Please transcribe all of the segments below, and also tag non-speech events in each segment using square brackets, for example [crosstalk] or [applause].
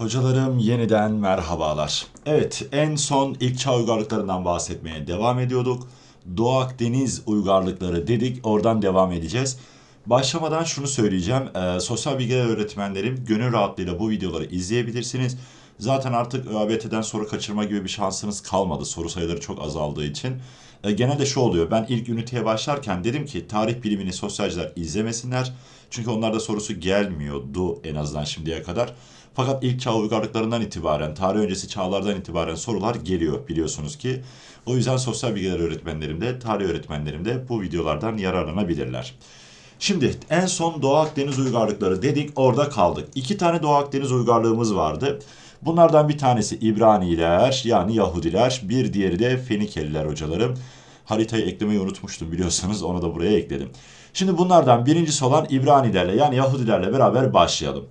Hocalarım yeniden merhabalar. Evet en son ilk çağ uygarlıklarından bahsetmeye devam ediyorduk. Doğu Akdeniz uygarlıkları dedik oradan devam edeceğiz. Başlamadan şunu söyleyeceğim. Ee, sosyal bilgiler öğretmenlerim gönül rahatlığıyla bu videoları izleyebilirsiniz. Zaten artık ÖABT'den soru kaçırma gibi bir şansınız kalmadı. Soru sayıları çok azaldığı için. E, genelde şu oluyor. Ben ilk üniteye başlarken dedim ki tarih bilimini sosyalciler izlemesinler. Çünkü onlarda sorusu gelmiyordu en azından şimdiye kadar. Fakat ilk çağ uygarlıklarından itibaren, tarih öncesi çağlardan itibaren sorular geliyor biliyorsunuz ki. O yüzden sosyal bilgiler öğretmenlerim de, tarih öğretmenlerim de bu videolardan yararlanabilirler. Şimdi en son Doğu Akdeniz uygarlıkları dedik orada kaldık. İki tane Doğu Akdeniz uygarlığımız vardı. Bunlardan bir tanesi İbraniler yani Yahudiler, bir diğeri de Fenikeliler hocalarım. Haritayı eklemeyi unutmuştum biliyorsanız onu da buraya ekledim. Şimdi bunlardan birincisi olan İbranilerle yani Yahudilerle beraber başlayalım.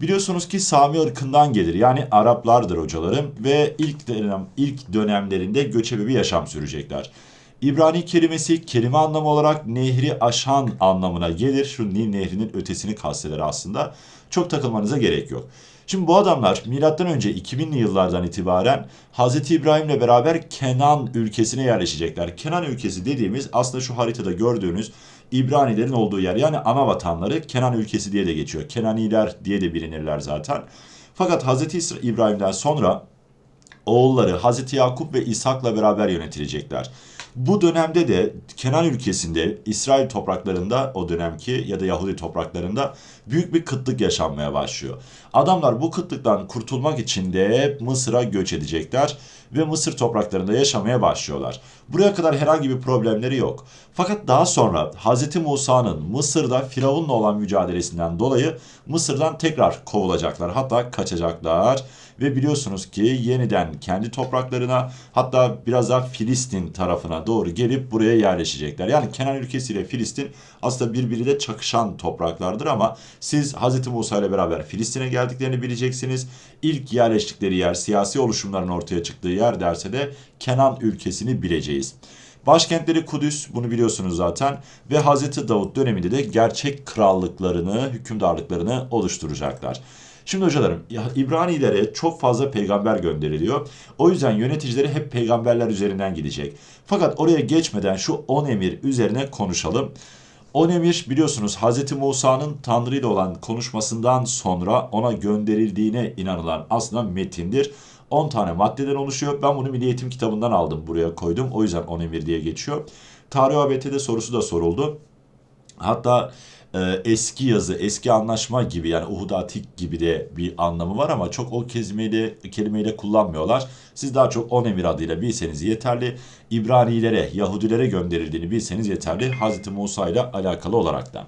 Biliyorsunuz ki Sami ırkından gelir yani Araplardır hocalarım ve ilk dönem ilk dönemlerinde göçebe bir yaşam sürecekler. İbrani kelimesi kelime anlamı olarak nehri aşan anlamına gelir. Şu Nil nehrinin ötesini kasteder aslında. Çok takılmanıza gerek yok. Şimdi bu adamlar milattan önce 2000'li yıllardan itibaren Hz. İbrahim'le beraber Kenan ülkesine yerleşecekler. Kenan ülkesi dediğimiz aslında şu haritada gördüğünüz İbranilerin olduğu yer. Yani ana vatanları Kenan ülkesi diye de geçiyor. Kenaniler diye de bilinirler zaten. Fakat Hz. İbrahim'den sonra oğulları Hz. Yakup ve İshak'la beraber yönetilecekler. Bu dönemde de Kenan ülkesinde, İsrail topraklarında o dönemki ya da Yahudi topraklarında büyük bir kıtlık yaşanmaya başlıyor. Adamlar bu kıtlıktan kurtulmak için de Mısır'a göç edecekler ve Mısır topraklarında yaşamaya başlıyorlar. Buraya kadar herhangi bir problemleri yok. Fakat daha sonra Hz. Musa'nın Mısır'da Firavun'la olan mücadelesinden dolayı Mısır'dan tekrar kovulacaklar. Hatta kaçacaklar ve biliyorsunuz ki yeniden kendi topraklarına hatta biraz daha Filistin tarafına doğru gelip buraya yerleşecekler. Yani Kenan ülkesiyle Filistin aslında birbiriyle çakışan topraklardır ama siz Hz. Musa ile beraber Filistin'e geldiklerini bileceksiniz. İlk yerleştikleri yer siyasi oluşumların ortaya çıktığı yer derse de Kenan ülkesini bileceğiz. Başkentleri Kudüs, bunu biliyorsunuz zaten ve Hazreti Davut döneminde de gerçek krallıklarını, hükümdarlıklarını oluşturacaklar. Şimdi hocalarım İbranilere çok fazla peygamber gönderiliyor. O yüzden yöneticileri hep peygamberler üzerinden gidecek. Fakat oraya geçmeden şu 10 emir üzerine konuşalım. 10 emir biliyorsunuz Hz. Musa'nın Tanrı ile olan konuşmasından sonra ona gönderildiğine inanılan aslında metindir. 10 tane maddeden oluşuyor. Ben bunu Milli Eğitim kitabından aldım buraya koydum. O yüzden 10 emir diye geçiyor. Tarih ABT'de sorusu da soruldu. Hatta e, eski yazı, eski anlaşma gibi yani uhudatik gibi de bir anlamı var ama çok o kelimeyle, kelimeyle kullanmıyorlar. Siz daha çok on emir adıyla bilseniz yeterli. İbranilere, Yahudilere gönderildiğini bilseniz yeterli. Hz. Musa ile alakalı olarak da.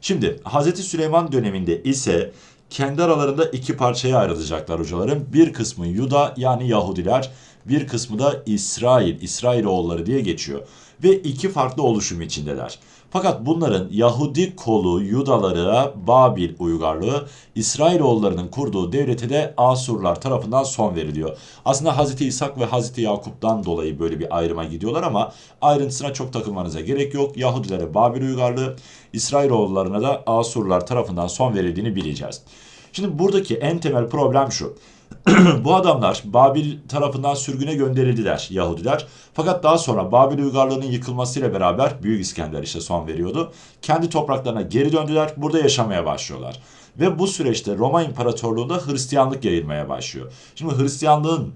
Şimdi Hz. Süleyman döneminde ise kendi aralarında iki parçaya ayrılacaklar hocalarım. Bir kısmı Yuda yani Yahudiler, bir kısmı da İsrail, İsrailoğulları diye geçiyor. Ve iki farklı oluşum içindeler. Fakat bunların Yahudi kolu Yudalara Babil uygarlığı, İsrailoğullarının kurduğu devlete de Asurlar tarafından son veriliyor. Aslında Hz. İshak ve Hz. Yakup'tan dolayı böyle bir ayrıma gidiyorlar ama ayrıntısına çok takılmanıza gerek yok. Yahudilere Babil uygarlığı, İsrailoğullarına da Asurlar tarafından son verildiğini bileceğiz. Şimdi buradaki en temel problem şu. [clears throat] bu adamlar Babil tarafından sürgüne gönderildiler Yahudiler. Fakat daha sonra Babil uygarlığının yıkılmasıyla beraber Büyük İskender işte son veriyordu. Kendi topraklarına geri döndüler. Burada yaşamaya başlıyorlar. Ve bu süreçte Roma İmparatorluğu'nda Hristiyanlık yayılmaya başlıyor. Şimdi Hristiyanlığın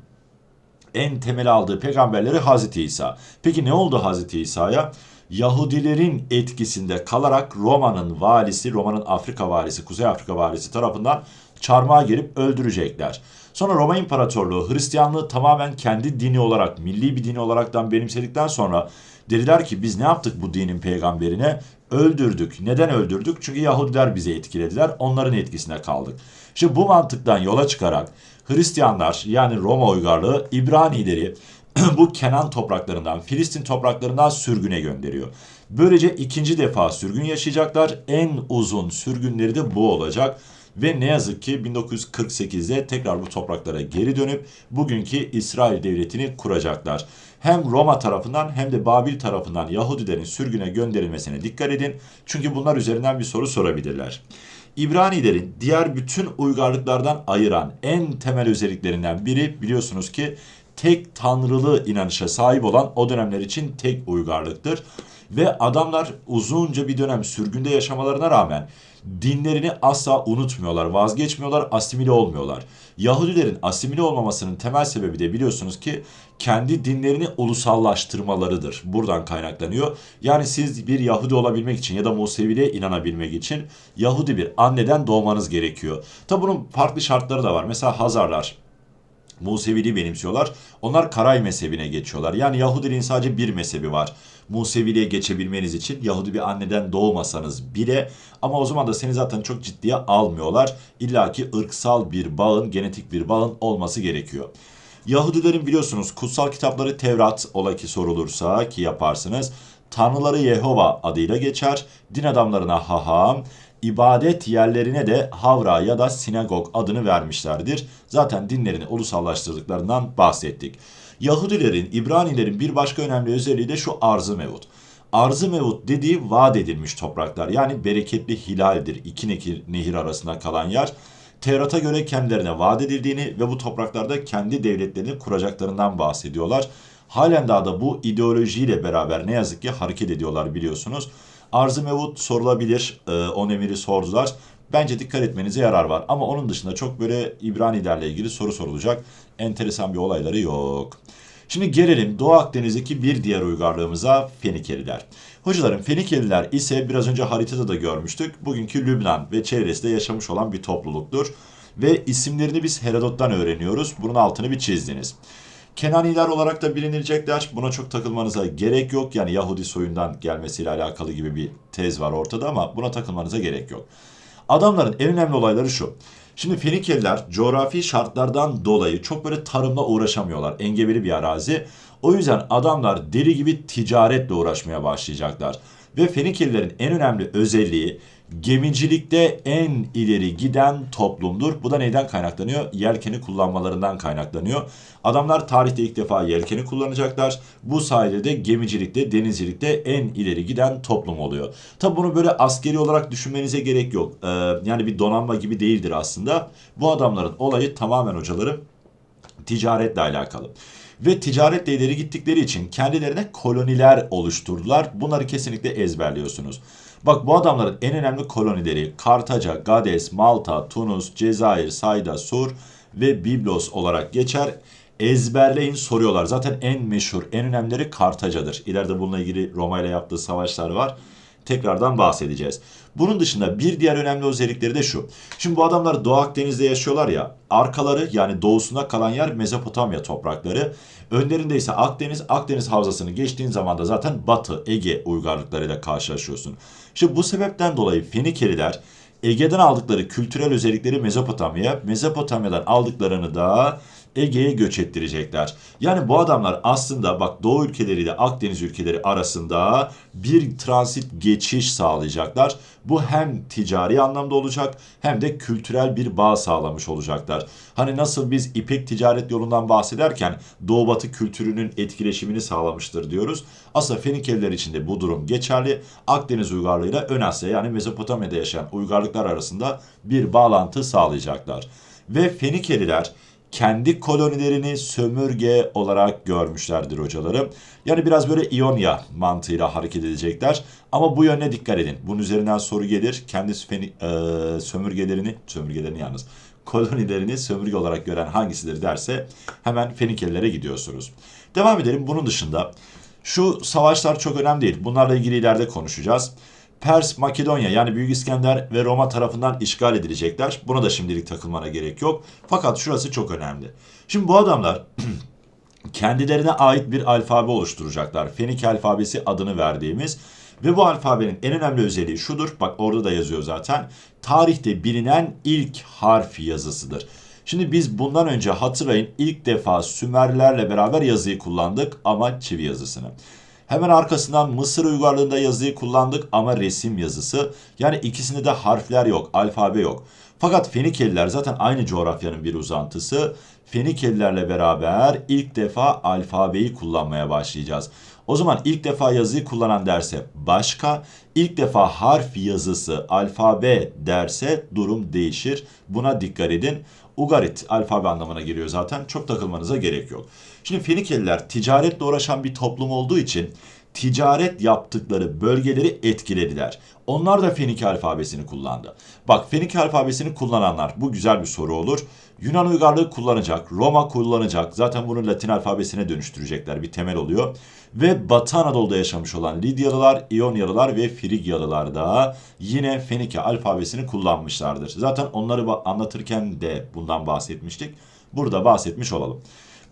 en temel aldığı peygamberleri Hazreti İsa. Peki ne oldu Hazreti İsa'ya? Yahudilerin etkisinde kalarak Roma'nın valisi, Roma'nın Afrika valisi, Kuzey Afrika valisi tarafından çarmıha girip öldürecekler. Sonra Roma İmparatorluğu Hristiyanlığı tamamen kendi dini olarak, milli bir dini olaraktan benimsedikten sonra dediler ki biz ne yaptık bu dinin peygamberine? Öldürdük. Neden öldürdük? Çünkü Yahudiler bizi etkilediler. Onların etkisine kaldık. Şimdi bu mantıktan yola çıkarak Hristiyanlar yani Roma uygarlığı İbranileri [clears throat] bu Kenan topraklarından, Filistin topraklarından sürgüne gönderiyor. Böylece ikinci defa sürgün yaşayacaklar. En uzun sürgünleri de bu olacak. Ve ne yazık ki 1948'de tekrar bu topraklara geri dönüp bugünkü İsrail devletini kuracaklar. Hem Roma tarafından hem de Babil tarafından Yahudilerin sürgüne gönderilmesine dikkat edin. Çünkü bunlar üzerinden bir soru sorabilirler. İbranilerin diğer bütün uygarlıklardan ayıran en temel özelliklerinden biri biliyorsunuz ki tek tanrılı inanışa sahip olan o dönemler için tek uygarlıktır. Ve adamlar uzunca bir dönem sürgünde yaşamalarına rağmen dinlerini asla unutmuyorlar, vazgeçmiyorlar, asimile olmuyorlar. Yahudilerin asimile olmamasının temel sebebi de biliyorsunuz ki kendi dinlerini ulusallaştırmalarıdır. Buradan kaynaklanıyor. Yani siz bir Yahudi olabilmek için ya da Museviliğe inanabilmek için Yahudi bir anneden doğmanız gerekiyor. Tabi bunun farklı şartları da var. Mesela Hazarlar Museviliği benimsiyorlar. Onlar Karay mezhebine geçiyorlar. Yani Yahudiliğin sadece bir mezhebi var. Museviliğe geçebilmeniz için Yahudi bir anneden doğmasanız bile ama o zaman da seni zaten çok ciddiye almıyorlar. İlla ki ırksal bir bağın, genetik bir bağın olması gerekiyor. Yahudilerin biliyorsunuz kutsal kitapları Tevrat ola ki sorulursa ki yaparsınız. Tanrıları Yehova adıyla geçer. Din adamlarına haham, ibadet yerlerine de havra ya da sinagog adını vermişlerdir. Zaten dinlerini ulusallaştırdıklarından bahsettik. Yahudilerin, İbranilerin bir başka önemli özelliği de şu arzı mevut. Arzı mevut dediği vaat edilmiş topraklar. Yani bereketli hilaldir. İki nehir, nehir arasında kalan yer. Tevrat'a göre kendilerine vaat edildiğini ve bu topraklarda kendi devletlerini kuracaklarından bahsediyorlar. Halen daha da bu ideolojiyle beraber ne yazık ki hareket ediyorlar biliyorsunuz. Arz-ı Mevut sorulabilir. Ee, on emiri sordular. Bence dikkat etmenize yarar var. Ama onun dışında çok böyle İbranilerle ilgili soru sorulacak. Enteresan bir olayları yok. Şimdi gelelim Doğu Akdeniz'deki bir diğer uygarlığımıza Fenikeliler. Hocalarım Fenikeliler ise biraz önce haritada da görmüştük. Bugünkü Lübnan ve çevresinde yaşamış olan bir topluluktur. Ve isimlerini biz Herodot'tan öğreniyoruz. Bunun altını bir çizdiniz. Kenaniler olarak da bilinilecekler. Buna çok takılmanıza gerek yok. Yani Yahudi soyundan gelmesiyle alakalı gibi bir tez var ortada ama buna takılmanıza gerek yok. Adamların en önemli olayları şu. Şimdi Fenikeliler coğrafi şartlardan dolayı çok böyle tarımla uğraşamıyorlar. Engebeli bir arazi. O yüzden adamlar deli gibi ticaretle uğraşmaya başlayacaklar. Ve Fenikelilerin en önemli özelliği gemicilikte en ileri giden toplumdur. Bu da neyden kaynaklanıyor? Yelkeni kullanmalarından kaynaklanıyor. Adamlar tarihte ilk defa yelkeni kullanacaklar. Bu sayede de gemicilikte, denizcilikte en ileri giden toplum oluyor. Tabi bunu böyle askeri olarak düşünmenize gerek yok. Ee, yani bir donanma gibi değildir aslında. Bu adamların olayı tamamen hocalarım ticaretle alakalı. Ve ticaretle ileri gittikleri için kendilerine koloniler oluşturdular. Bunları kesinlikle ezberliyorsunuz. Bak bu adamların en önemli kolonileri Kartaca, Gades, Malta, Tunus, Cezayir, Sayda, Sur ve Biblos olarak geçer. Ezberleyin soruyorlar. Zaten en meşhur, en önemlileri Kartaca'dır. İleride bununla ilgili Roma ile yaptığı savaşlar var tekrardan bahsedeceğiz. Bunun dışında bir diğer önemli özellikleri de şu. Şimdi bu adamlar Doğu Akdeniz'de yaşıyorlar ya. Arkaları yani doğusunda kalan yer Mezopotamya toprakları. Önlerinde ise Akdeniz. Akdeniz havzasını geçtiğin zaman da zaten Batı, Ege uygarlıklarıyla karşılaşıyorsun. İşte bu sebepten dolayı Fenikeliler Ege'den aldıkları kültürel özellikleri Mezopotamya, Mezopotamya'dan aldıklarını da Ege'ye göç ettirecekler. Yani bu adamlar aslında bak Doğu ülkeleriyle Akdeniz ülkeleri arasında bir transit geçiş sağlayacaklar. Bu hem ticari anlamda olacak hem de kültürel bir bağ sağlamış olacaklar. Hani nasıl biz İpek ticaret yolundan bahsederken Doğu Batı kültürünün etkileşimini sağlamıştır diyoruz. Aslında Fenikeliler için de bu durum geçerli. Akdeniz uygarlığıyla Ön Asya yani Mezopotamya'da yaşayan uygarlıklar arasında bir bağlantı sağlayacaklar. Ve Fenikeliler kolonilerini sömürge olarak görmüşlerdir hocalarım. Yani biraz böyle İonya mantığıyla hareket edecekler. Ama bu yöne dikkat edin. Bunun üzerinden soru gelir. Kendi e, sömürgelerini, sömürgelerini yalnız, kolonilerini sömürge olarak gören hangisidir derse hemen Fenikelilere gidiyorsunuz. Devam edelim. Bunun dışında şu savaşlar çok önemli değil. Bunlarla ilgili ileride konuşacağız. Pers, Makedonya yani Büyük İskender ve Roma tarafından işgal edilecekler. Buna da şimdilik takılmana gerek yok. Fakat şurası çok önemli. Şimdi bu adamlar [clears throat] kendilerine ait bir alfabe oluşturacaklar. Fenik alfabesi adını verdiğimiz ve bu alfabenin en önemli özelliği şudur. Bak orada da yazıyor zaten. Tarihte bilinen ilk harf yazısıdır. Şimdi biz bundan önce hatırlayın ilk defa Sümerlerle beraber yazıyı kullandık ama çivi yazısını. Hemen arkasından Mısır uygarlığında yazıyı kullandık ama resim yazısı. Yani ikisinde de harfler yok, alfabe yok. Fakat Fenikeliler zaten aynı coğrafyanın bir uzantısı. Fenikelilerle beraber ilk defa alfabeyi kullanmaya başlayacağız. O zaman ilk defa yazıyı kullanan derse başka, ilk defa harf yazısı alfabe derse durum değişir. Buna dikkat edin. Ugarit alfabe anlamına geliyor zaten. Çok takılmanıza gerek yok. Şimdi Fenikeliler ticaretle uğraşan bir toplum olduğu için ticaret yaptıkları bölgeleri etkilediler. Onlar da Fenike alfabesini kullandı. Bak Fenike alfabesini kullananlar bu güzel bir soru olur. Yunan uygarlığı kullanacak, Roma kullanacak. Zaten bunu Latin alfabesine dönüştürecekler. Bir temel oluyor. Ve Batı Anadolu'da yaşamış olan Lidyalılar, İonyalılar ve Frigyalılar da yine Fenike alfabesini kullanmışlardır. Zaten onları anlatırken de bundan bahsetmiştik. Burada bahsetmiş olalım.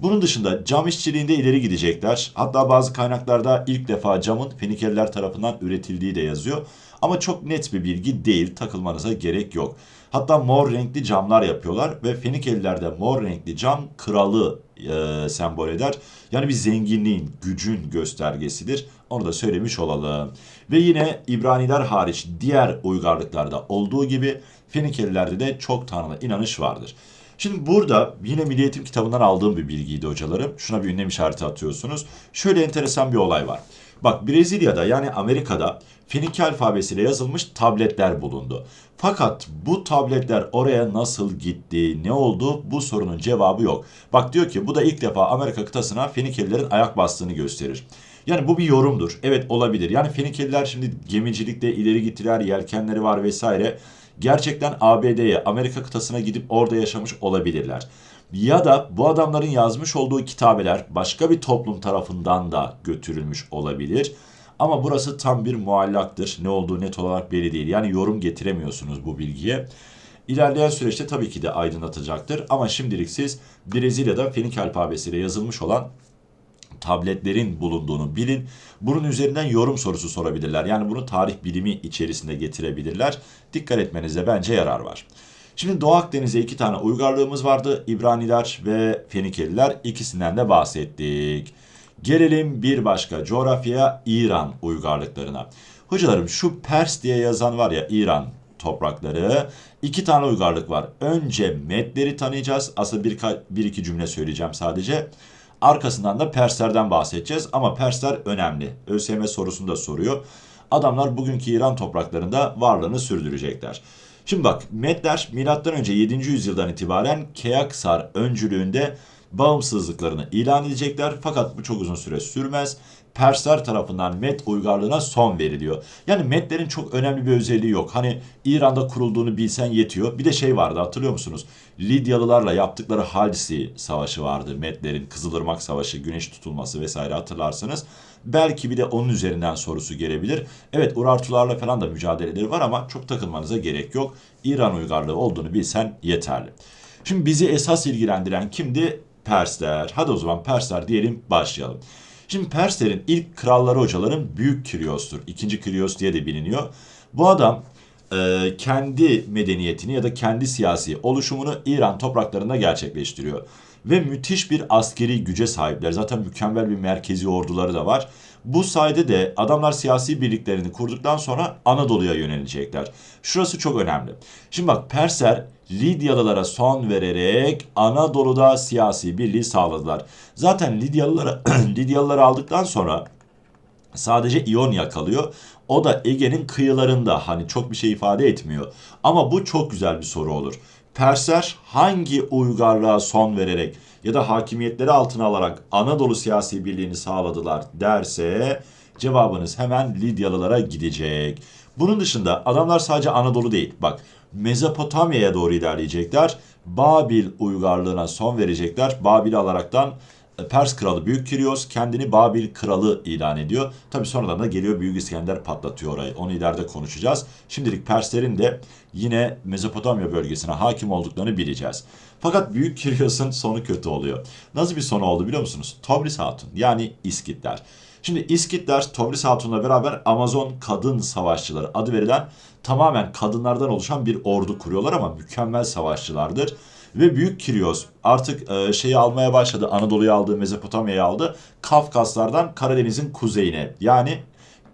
Bunun dışında cam işçiliğinde ileri gidecekler. Hatta bazı kaynaklarda ilk defa camın Fenikeliler tarafından üretildiği de yazıyor. Ama çok net bir bilgi değil. Takılmanıza gerek yok. Hatta mor renkli camlar yapıyorlar ve Fenikelilerde mor renkli cam kralı e, sembol eder. Yani bir zenginliğin, gücün göstergesidir. Onu da söylemiş olalım. Ve yine İbraniler hariç diğer uygarlıklarda olduğu gibi Fenikelilerde de çok tanrına inanış vardır. Şimdi burada yine Milli Eğitim kitabından aldığım bir bilgiydi hocalarım. Şuna bir ünlem işareti atıyorsunuz. Şöyle enteresan bir olay var. Bak Brezilya'da yani Amerika'da Fenike alfabesiyle yazılmış tabletler bulundu. Fakat bu tabletler oraya nasıl gitti, ne oldu bu sorunun cevabı yok. Bak diyor ki bu da ilk defa Amerika kıtasına Fenikelilerin ayak bastığını gösterir. Yani bu bir yorumdur. Evet olabilir. Yani Fenikeliler şimdi gemicilikte ileri gittiler, yelkenleri var vesaire. Gerçekten ABD'ye, Amerika kıtasına gidip orada yaşamış olabilirler. Ya da bu adamların yazmış olduğu kitabeler başka bir toplum tarafından da götürülmüş olabilir. Ama burası tam bir muallaktır. Ne olduğu net olarak belli değil. Yani yorum getiremiyorsunuz bu bilgiye. İlerleyen süreçte tabii ki de aydınlatacaktır. Ama şimdilik siz Brezilya'da Fenik alfabesiyle yazılmış olan tabletlerin bulunduğunu bilin. Bunun üzerinden yorum sorusu sorabilirler. Yani bunu tarih bilimi içerisinde getirebilirler. Dikkat etmenizde bence yarar var. Şimdi Doğu Akdeniz'e iki tane uygarlığımız vardı. İbraniler ve Fenikeliler. İkisinden de bahsettik. Gelelim bir başka coğrafyaya İran uygarlıklarına. Hocalarım şu Pers diye yazan var ya İran toprakları. iki tane uygarlık var. Önce Medleri tanıyacağız. Aslında bir, bir iki cümle söyleyeceğim sadece. Arkasından da Perslerden bahsedeceğiz ama Persler önemli. ÖSYM sorusunu da soruyor. Adamlar bugünkü İran topraklarında varlığını sürdürecekler. Şimdi bak Medler önce 7. yüzyıldan itibaren Keaksar öncülüğünde bağımsızlıklarını ilan edecekler fakat bu çok uzun süre sürmez. Persler tarafından Med uygarlığına son veriliyor. Yani Medlerin çok önemli bir özelliği yok. Hani İran'da kurulduğunu bilsen yetiyor. Bir de şey vardı hatırlıyor musunuz? Lidyalılarla yaptıkları Halsi savaşı vardı. Medlerin Kızılırmak Savaşı, güneş tutulması vesaire hatırlarsınız. Belki bir de onun üzerinden sorusu gelebilir. Evet Urartularla falan da mücadeleleri var ama çok takılmanıza gerek yok. İran uygarlığı olduğunu bilsen yeterli. Şimdi bizi esas ilgilendiren kimdi? Persler. Hadi o zaman Persler diyelim başlayalım. Şimdi Perslerin ilk kralları hocaların Büyük Kiryos'tur. İkinci Kiryos diye de biliniyor. Bu adam e, kendi medeniyetini ya da kendi siyasi oluşumunu İran topraklarında gerçekleştiriyor. Ve müthiş bir askeri güce sahipler. Zaten mükemmel bir merkezi orduları da var. Bu sayede de adamlar siyasi birliklerini kurduktan sonra Anadolu'ya yönelecekler. Şurası çok önemli. Şimdi bak Persler Lidyalılara son vererek Anadolu'da siyasi birliği sağladılar. Zaten Lidyalılara [clears throat] Lidyalıları aldıktan sonra sadece İonya kalıyor. O da Ege'nin kıyılarında hani çok bir şey ifade etmiyor. Ama bu çok güzel bir soru olur. Persler hangi uygarlığa son vererek ya da hakimiyetleri altına alarak Anadolu siyasi birliğini sağladılar derse cevabınız hemen Lidyalılara gidecek. Bunun dışında adamlar sadece Anadolu değil. Bak Mezopotamya'ya doğru ilerleyecekler. Babil uygarlığına son verecekler. Babil'i alaraktan Pers kralı Büyük Kiryos kendini Babil kralı ilan ediyor. Tabi sonradan da geliyor Büyük İskender patlatıyor orayı. Onu ileride konuşacağız. Şimdilik Perslerin de yine Mezopotamya bölgesine hakim olduklarını bileceğiz. Fakat Büyük Kiryos'un sonu kötü oluyor. Nasıl bir sonu oldu biliyor musunuz? Tobris Hatun yani İskitler. Şimdi İskitler Tobris Hatun'la beraber Amazon kadın savaşçıları adı verilen tamamen kadınlardan oluşan bir ordu kuruyorlar ama mükemmel savaşçılardır. Ve Büyük Kiryos artık e, şeyi almaya başladı. Anadolu'yu aldı, Mezopotamya'yı aldı. Kafkaslardan Karadeniz'in kuzeyine yani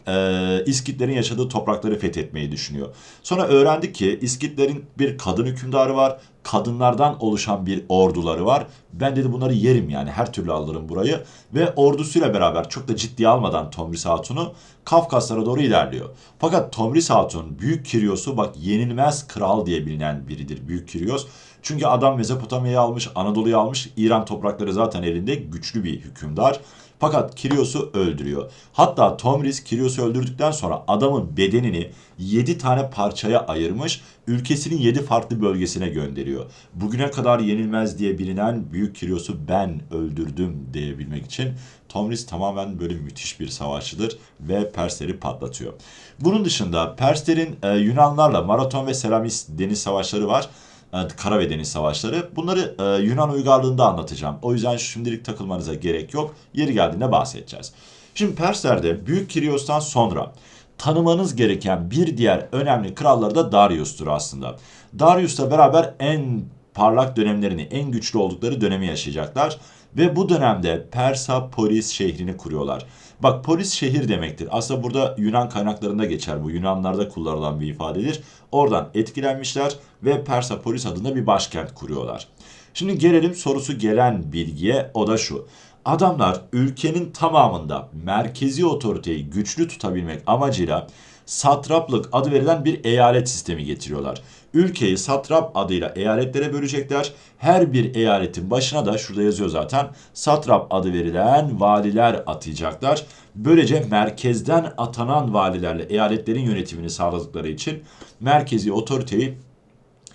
e, İskitlerin yaşadığı toprakları fethetmeyi düşünüyor. Sonra öğrendik ki İskitlerin bir kadın hükümdarı var. Kadınlardan oluşan bir orduları var. Ben dedi bunları yerim yani her türlü alırım burayı. Ve ordusuyla beraber çok da ciddiye almadan Tomris Hatun'u Kafkaslara doğru ilerliyor. Fakat Tomris Hatun Büyük Kiryos'u bak yenilmez kral diye bilinen biridir Büyük Kiryos. Çünkü adam Mezopotamya'yı almış, Anadolu'yu almış. İran toprakları zaten elinde güçlü bir hükümdar. Fakat Kiryos'u öldürüyor. Hatta Tomris Kiryos'u öldürdükten sonra adamın bedenini 7 tane parçaya ayırmış, ülkesinin 7 farklı bölgesine gönderiyor. Bugüne kadar yenilmez diye bilinen Büyük Kiryos'u ben öldürdüm diyebilmek için Tomris tamamen böyle müthiş bir savaşçıdır ve Persleri patlatıyor. Bunun dışında Perslerin e, Yunanlarla Maraton ve Selamis deniz savaşları var. E, Kara savaşları. Bunları e, Yunan uygarlığında anlatacağım. O yüzden şimdilik takılmanıza gerek yok. Yeri geldiğinde bahsedeceğiz. Şimdi Persler'de Büyük Kiryos'tan sonra tanımanız gereken bir diğer önemli kralları da Darius'tur aslında. Darius'la beraber en parlak dönemlerini, en güçlü oldukları dönemi yaşayacaklar. Ve bu dönemde Persapolis şehrini kuruyorlar. Bak polis şehir demektir. Aslında burada Yunan kaynaklarında geçer bu. Yunanlarda kullanılan bir ifadedir. Oradan etkilenmişler ve Persapolis adında bir başkent kuruyorlar. Şimdi gelelim sorusu gelen bilgiye o da şu. Adamlar ülkenin tamamında merkezi otoriteyi güçlü tutabilmek amacıyla satraplık adı verilen bir eyalet sistemi getiriyorlar. Ülkeyi satrap adıyla eyaletlere bölecekler. Her bir eyaletin başına da şurada yazıyor zaten satrap adı verilen valiler atayacaklar. Böylece merkezden atanan valilerle eyaletlerin yönetimini sağladıkları için merkezi otoriteyi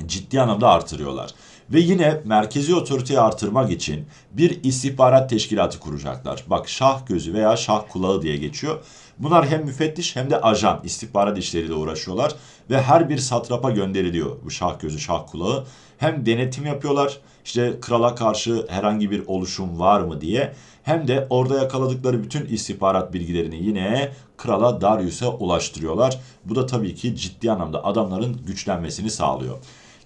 ciddi anlamda artırıyorlar. Ve yine merkezi otoriteyi artırmak için bir istihbarat teşkilatı kuracaklar. Bak şah gözü veya şah kulağı diye geçiyor. Bunlar hem müfettiş hem de ajan istihbarat işleriyle uğraşıyorlar. Ve her bir satrapa gönderiliyor bu şah gözü şah kulağı. Hem denetim yapıyorlar işte krala karşı herhangi bir oluşum var mı diye. Hem de orada yakaladıkları bütün istihbarat bilgilerini yine krala Darius'a ulaştırıyorlar. Bu da tabii ki ciddi anlamda adamların güçlenmesini sağlıyor.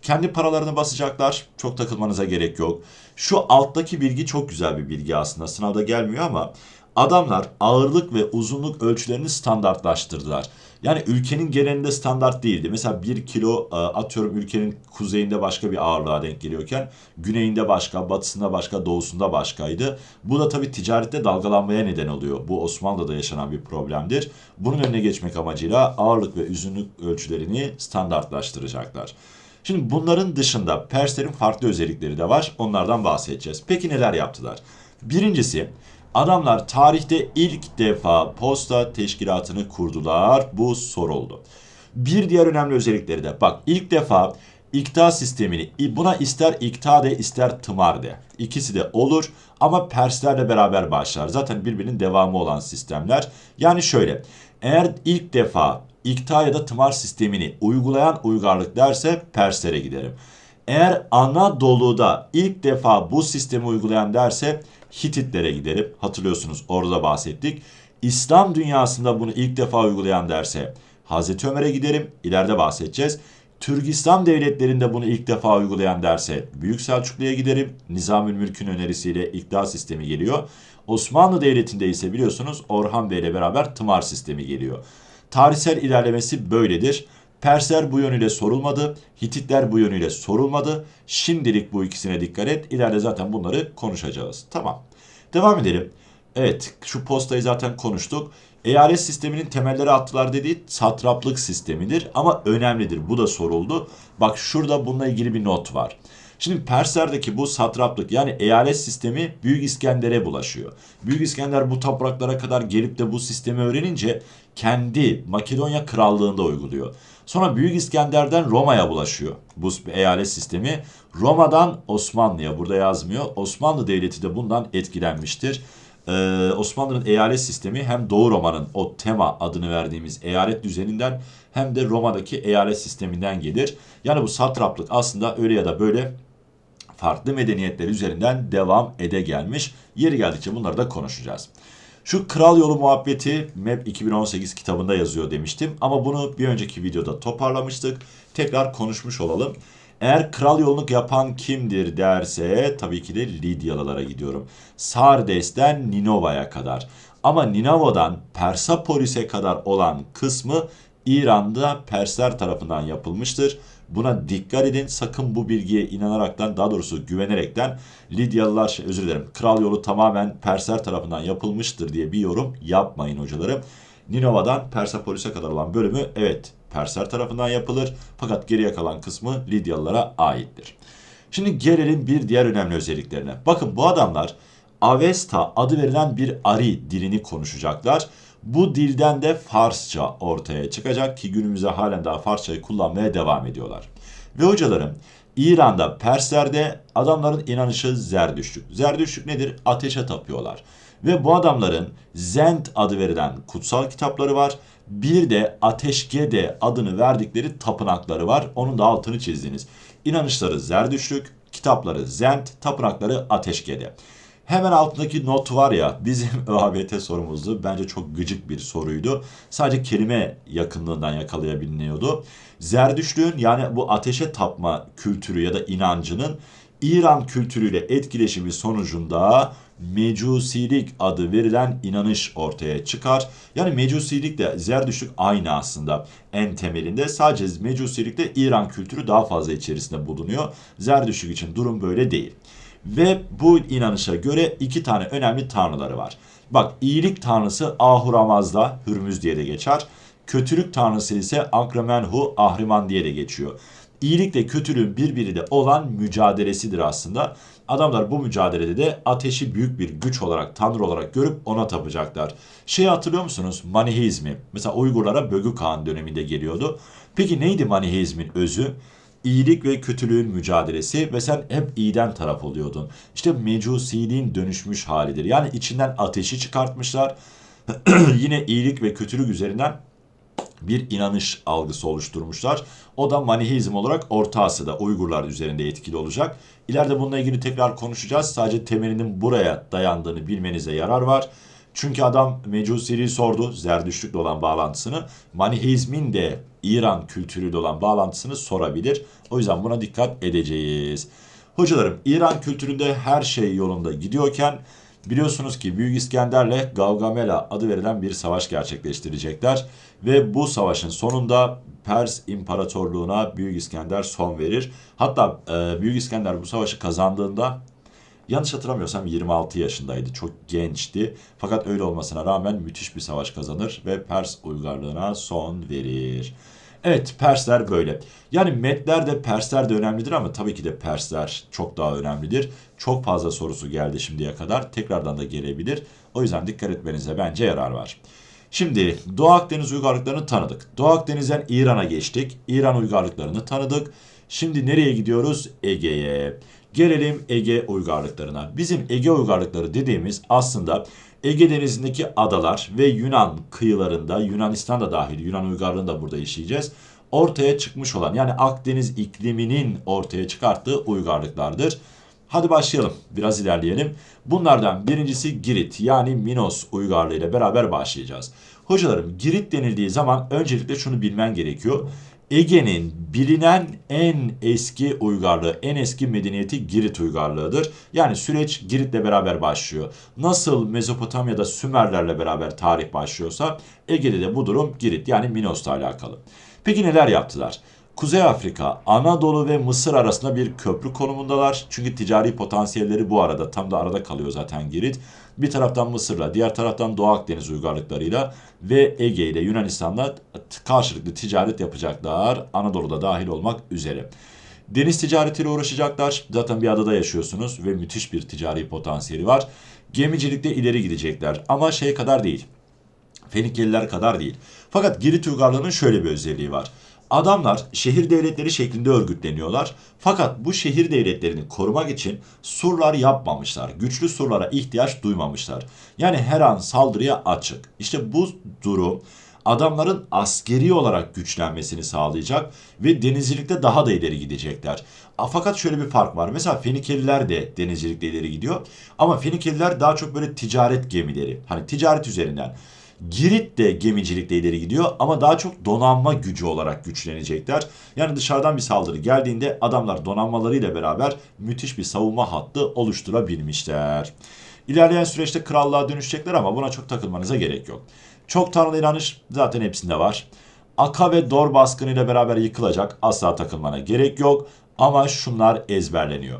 Kendi paralarını basacaklar. Çok takılmanıza gerek yok. Şu alttaki bilgi çok güzel bir bilgi aslında. Sınavda gelmiyor ama adamlar ağırlık ve uzunluk ölçülerini standartlaştırdılar. Yani ülkenin genelinde standart değildi. Mesela 1 kilo e, atıyorum ülkenin kuzeyinde başka bir ağırlığa denk geliyorken güneyinde başka, batısında başka, doğusunda başkaydı. Bu da tabii ticarette dalgalanmaya neden oluyor. Bu Osmanlı'da yaşanan bir problemdir. Bunun önüne geçmek amacıyla ağırlık ve uzunluk ölçülerini standartlaştıracaklar. Şimdi bunların dışında Perslerin farklı özellikleri de var. Onlardan bahsedeceğiz. Peki neler yaptılar? Birincisi adamlar tarihte ilk defa posta teşkilatını kurdular. Bu soruldu. Bir diğer önemli özellikleri de bak ilk defa ikta sistemini buna ister ikta de ister tımar de. İkisi de olur ama Perslerle beraber başlar. Zaten birbirinin devamı olan sistemler. Yani şöyle eğer ilk defa ikta ya da tımar sistemini uygulayan uygarlık derse Perslere giderim. Eğer Anadolu'da ilk defa bu sistemi uygulayan derse Hititlere giderim. Hatırlıyorsunuz orada bahsettik. İslam dünyasında bunu ilk defa uygulayan derse Hazreti Ömer'e giderim. İleride bahsedeceğiz. Türk İslam devletlerinde bunu ilk defa uygulayan derse Büyük Selçuklu'ya giderim. Nizamül Mülk'ün önerisiyle iktidar sistemi geliyor. Osmanlı Devleti'nde ise biliyorsunuz Orhan Bey ile beraber tımar sistemi geliyor. Tarihsel ilerlemesi böyledir. Persler bu yönüyle sorulmadı. Hititler bu yönüyle sorulmadı. Şimdilik bu ikisine dikkat et. İleride zaten bunları konuşacağız. Tamam. Devam edelim. Evet şu postayı zaten konuştuk. Eyalet sisteminin temelleri attılar dediği satraplık sistemidir ama önemlidir. Bu da soruldu. Bak şurada bununla ilgili bir not var. Şimdi Perslerdeki bu satraplık yani eyalet sistemi Büyük İskender'e bulaşıyor. Büyük İskender bu topraklara kadar gelip de bu sistemi öğrenince kendi Makedonya krallığında uyguluyor. Sonra Büyük İskender'den Roma'ya bulaşıyor bu eyalet sistemi. Roma'dan Osmanlı'ya burada yazmıyor. Osmanlı Devleti de bundan etkilenmiştir. Ee, Osmanlı'nın eyalet sistemi hem Doğu Roma'nın o tema adını verdiğimiz eyalet düzeninden hem de Roma'daki eyalet sisteminden gelir. Yani bu satraplık aslında öyle ya da böyle farklı medeniyetler üzerinden devam ede gelmiş. Yeri geldikçe bunları da konuşacağız. Şu Kral Yolu muhabbeti MEP 2018 kitabında yazıyor demiştim ama bunu bir önceki videoda toparlamıştık. Tekrar konuşmuş olalım. Eğer kral yolunu yapan kimdir derse tabii ki de Lidyalılara gidiyorum. Sardes'ten Ninova'ya kadar. Ama Ninova'dan Persapolis'e kadar olan kısmı İran'da Persler tarafından yapılmıştır. Buna dikkat edin. Sakın bu bilgiye inanaraktan daha doğrusu güvenerekten Lidyalılar şey, özür dilerim kral yolu tamamen Persler tarafından yapılmıştır diye bir yorum yapmayın hocalarım. Ninova'dan Persepolis'e kadar olan bölümü evet Persler tarafından yapılır fakat geriye kalan kısmı Lidyalılara aittir. Şimdi gelelim bir diğer önemli özelliklerine. Bakın bu adamlar Avesta adı verilen bir Ari dilini konuşacaklar. Bu dilden de Farsça ortaya çıkacak ki günümüzde halen daha Farsçayı kullanmaya devam ediyorlar. Ve hocalarım İran'da Perslerde adamların inanışı Zerdüştlük. Zerdüştlük nedir? Ateşe tapıyorlar. Ve bu adamların Zend adı verilen kutsal kitapları var. Bir de Ateşgede adını verdikleri tapınakları var. Onun da altını çizdiniz. İnanışları Zerdüştlük, kitapları Zend, tapınakları Ateşgede. Hemen altındaki not var ya bizim [laughs] ÖABT sorumuzdu. Bence çok gıcık bir soruydu. Sadece kelime yakınlığından yakalayabiliyordu. Zerdüştlüğün yani bu ateşe tapma kültürü ya da inancının İran kültürüyle etkileşimi sonucunda mecusilik adı verilen inanış ortaya çıkar. Yani mecusilikle zerdüştlük aynı aslında en temelinde. Sadece mecusilikte İran kültürü daha fazla içerisinde bulunuyor. Zerdüştlük için durum böyle değil. Ve bu inanışa göre iki tane önemli tanrıları var. Bak iyilik tanrısı Ahuramaz'da Hürmüz diye de geçer. Kötülük tanrısı ise Ankremenhu Ahriman diye de geçiyor. İyilikle kötülüğün birbiriyle olan mücadelesidir aslında. Adamlar bu mücadelede de ateşi büyük bir güç olarak, tanrı olarak görüp ona tapacaklar. Şey hatırlıyor musunuz? Maniheizmi. Mesela Uygurlara Bögü Kağan döneminde geliyordu. Peki neydi Maniheizmin özü? İyilik ve kötülüğün mücadelesi ve sen hep iyiden taraf oluyordun. İşte mecusiliğin dönüşmüş halidir. Yani içinden ateşi çıkartmışlar. [clears throat] Yine iyilik ve kötülük üzerinden bir inanış algısı oluşturmuşlar. O da Maniheizm olarak Orta Asya'da Uygurlar üzerinde etkili olacak. İleride bununla ilgili tekrar konuşacağız. Sadece temelinin buraya dayandığını bilmenize yarar var. Çünkü adam Mecusiliği sordu, Zerdüştlükle olan bağlantısını. Maniheizmin de İran kültürüyle olan bağlantısını sorabilir. O yüzden buna dikkat edeceğiz. Hocalarım İran kültüründe her şey yolunda gidiyorken biliyorsunuz ki Büyük İskender'le Gavgamela adı verilen bir savaş gerçekleştirecekler. Ve bu savaşın sonunda Pers İmparatorluğu'na Büyük İskender son verir. Hatta e, Büyük İskender bu savaşı kazandığında Yanlış hatırlamıyorsam 26 yaşındaydı. Çok gençti. Fakat öyle olmasına rağmen müthiş bir savaş kazanır ve Pers uygarlığına son verir. Evet Persler böyle. Yani Medler de Persler de önemlidir ama tabii ki de Persler çok daha önemlidir. Çok fazla sorusu geldi şimdiye kadar. Tekrardan da gelebilir. O yüzden dikkat etmenize bence yarar var. Şimdi Doğu Akdeniz uygarlıklarını tanıdık. Doğu Akdeniz'den İran'a geçtik. İran uygarlıklarını tanıdık. Şimdi nereye gidiyoruz? Ege'ye. Gelelim Ege uygarlıklarına. Bizim Ege uygarlıkları dediğimiz aslında Ege Denizi'ndeki adalar ve Yunan kıyılarında, Yunanistan da dahil, Yunan uygarlığını da burada işleyeceğiz. Ortaya çıkmış olan yani Akdeniz ikliminin ortaya çıkarttığı uygarlıklardır. Hadi başlayalım. Biraz ilerleyelim. Bunlardan birincisi Girit yani Minos uygarlığı ile beraber başlayacağız. Hocalarım Girit denildiği zaman öncelikle şunu bilmen gerekiyor. Ege'nin bilinen en eski uygarlığı, en eski medeniyeti Girit uygarlığıdır. Yani süreç Girit'le beraber başlıyor. Nasıl Mezopotamya'da Sümerlerle beraber tarih başlıyorsa Ege'de de bu durum Girit yani Minos'la alakalı. Peki neler yaptılar? Kuzey Afrika, Anadolu ve Mısır arasında bir köprü konumundalar. Çünkü ticari potansiyelleri bu arada tam da arada kalıyor zaten Girit. Bir taraftan Mısır'la, diğer taraftan Doğu Akdeniz uygarlıklarıyla ve Ege ile Yunanistan'la karşılıklı ticaret yapacaklar. Anadolu'da dahil olmak üzere. Deniz ticaretiyle uğraşacaklar. Zaten bir adada yaşıyorsunuz ve müthiş bir ticari potansiyeli var. Gemicilikte ileri gidecekler ama şey kadar değil. Fenikeliler kadar değil. Fakat Girit uygarlığının şöyle bir özelliği var. Adamlar şehir devletleri şeklinde örgütleniyorlar. Fakat bu şehir devletlerini korumak için surlar yapmamışlar. Güçlü surlara ihtiyaç duymamışlar. Yani her an saldırıya açık. İşte bu durum adamların askeri olarak güçlenmesini sağlayacak ve denizcilikte daha da ileri gidecekler. Fakat şöyle bir fark var. Mesela Fenikeliler de denizcilikte ileri gidiyor. Ama Fenikeliler daha çok böyle ticaret gemileri. Hani ticaret üzerinden Girit de gemicilikte ileri gidiyor ama daha çok donanma gücü olarak güçlenecekler. Yani dışarıdan bir saldırı geldiğinde adamlar donanmalarıyla beraber müthiş bir savunma hattı oluşturabilmişler. İlerleyen süreçte krallığa dönüşecekler ama buna çok takılmanıza gerek yok. Çok tanrılı inanış zaten hepsinde var. Aka ve Dor baskınıyla beraber yıkılacak asla takılmana gerek yok ama şunlar ezberleniyor.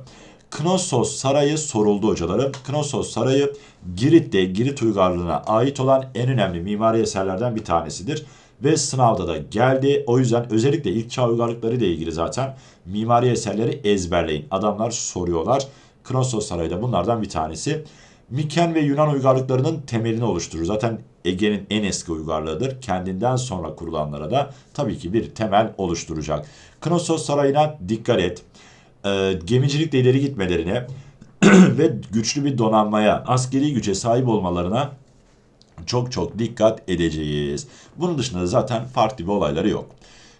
Knossos Sarayı soruldu hocalarım. Knossos Sarayı Girit'te Girit uygarlığına ait olan en önemli mimari eserlerden bir tanesidir. Ve sınavda da geldi. O yüzden özellikle ilk çağ uygarlıkları ile ilgili zaten mimari eserleri ezberleyin. Adamlar soruyorlar. Knossos Sarayı da bunlardan bir tanesi. Miken ve Yunan uygarlıklarının temelini oluşturur. Zaten Ege'nin en eski uygarlığıdır. Kendinden sonra kurulanlara da tabii ki bir temel oluşturacak. Knossos Sarayı'na dikkat et. Ee, gemicilikle ileri gitmelerine [clears throat] ve güçlü bir donanmaya, askeri güce sahip olmalarına çok çok dikkat edeceğiz. Bunun dışında da zaten farklı bir olayları yok.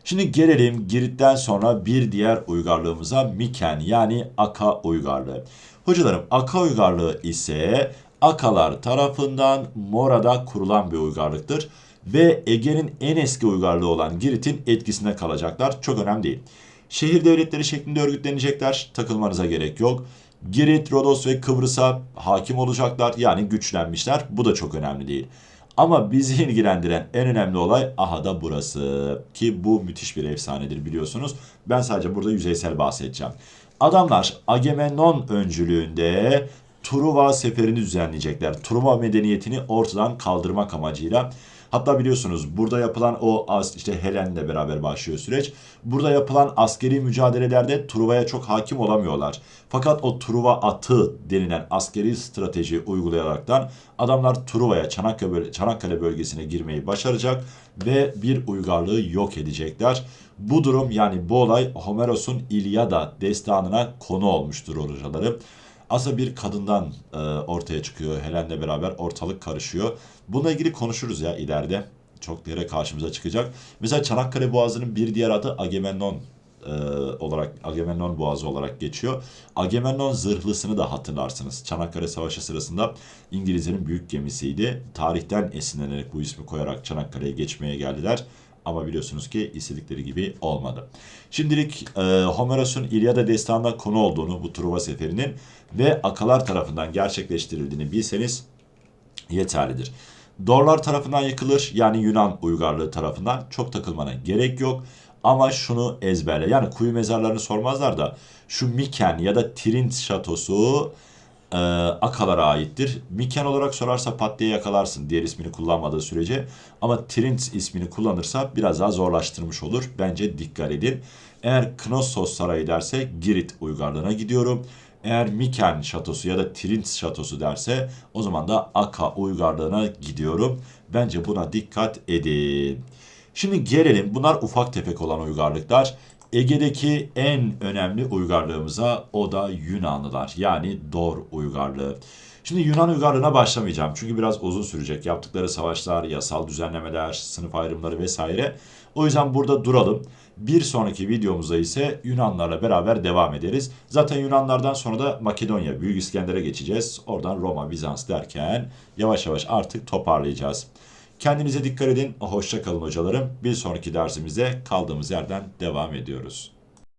Şimdi gelelim Girit'ten sonra bir diğer uygarlığımıza Miken yani Aka uygarlığı. Hocalarım Aka uygarlığı ise Akalar tarafından Mora'da kurulan bir uygarlıktır. Ve Ege'nin en eski uygarlığı olan Girit'in etkisinde kalacaklar. Çok önemli değil. Şehir devletleri şeklinde örgütlenecekler. Takılmanıza gerek yok. Girit, Rodos ve Kıbrıs'a hakim olacaklar. Yani güçlenmişler. Bu da çok önemli değil. Ama bizi ilgilendiren en önemli olay aha da burası. Ki bu müthiş bir efsanedir biliyorsunuz. Ben sadece burada yüzeysel bahsedeceğim. Adamlar Agamemnon öncülüğünde Truva seferini düzenleyecekler. Truva medeniyetini ortadan kaldırmak amacıyla. Hatta biliyorsunuz burada yapılan o işte Helen'le beraber başlıyor süreç. Burada yapılan askeri mücadelelerde Truva'ya çok hakim olamıyorlar. Fakat o Truva atı denilen askeri strateji uygulayaraktan adamlar Truva'ya Çanakkale, Çanakkale bölgesine girmeyi başaracak ve bir uygarlığı yok edecekler. Bu durum yani bu olay Homeros'un İlyada destanına konu olmuştur hocalarım. Aslında bir kadından e, ortaya çıkıyor. Helen'le beraber ortalık karışıyor. Bununla ilgili konuşuruz ya ileride. Çok yere karşımıza çıkacak. Mesela Çanakkale Boğazı'nın bir diğer adı Agamemnon e, olarak Agamemnon Boğazı olarak geçiyor. Agamemnon zırhlısını da hatırlarsınız. Çanakkale Savaşı sırasında İngilizlerin büyük gemisiydi. Tarihten esinlenerek bu ismi koyarak Çanakkale'ye geçmeye geldiler. Ama biliyorsunuz ki istedikleri gibi olmadı. Şimdilik e, Homeros'un İlyada destanında konu olduğunu bu Truva seferinin ve Akalar tarafından gerçekleştirildiğini bilseniz yeterlidir. Dorlar tarafından yıkılır yani Yunan uygarlığı tarafından çok takılmana gerek yok. Ama şunu ezberle yani kuyu mezarlarını sormazlar da şu Miken ya da Trint şatosu e, Akalara aittir. Miken olarak sorarsa pat diye yakalarsın diğer ismini kullanmadığı sürece. Ama Trint ismini kullanırsa biraz daha zorlaştırmış olur. Bence dikkat edin. Eğer Knossos Sarayı derse Girit uygarlığına gidiyorum. Eğer Miken şatosu ya da Trint şatosu derse o zaman da Aka uygarlığına gidiyorum. Bence buna dikkat edin. Şimdi gelelim bunlar ufak tefek olan uygarlıklar. Ege'deki en önemli uygarlığımıza o da Yunanlılar yani Dor uygarlığı. Şimdi Yunan uygarlığına başlamayacağım çünkü biraz uzun sürecek. Yaptıkları savaşlar, yasal düzenlemeler, sınıf ayrımları vesaire. O yüzden burada duralım. Bir sonraki videomuzda ise Yunanlarla beraber devam ederiz. Zaten Yunanlardan sonra da Makedonya, Büyük İskender'e geçeceğiz. Oradan Roma, Bizans derken yavaş yavaş artık toparlayacağız. Kendinize dikkat edin. Hoşça kalın hocalarım. Bir sonraki dersimizde kaldığımız yerden devam ediyoruz.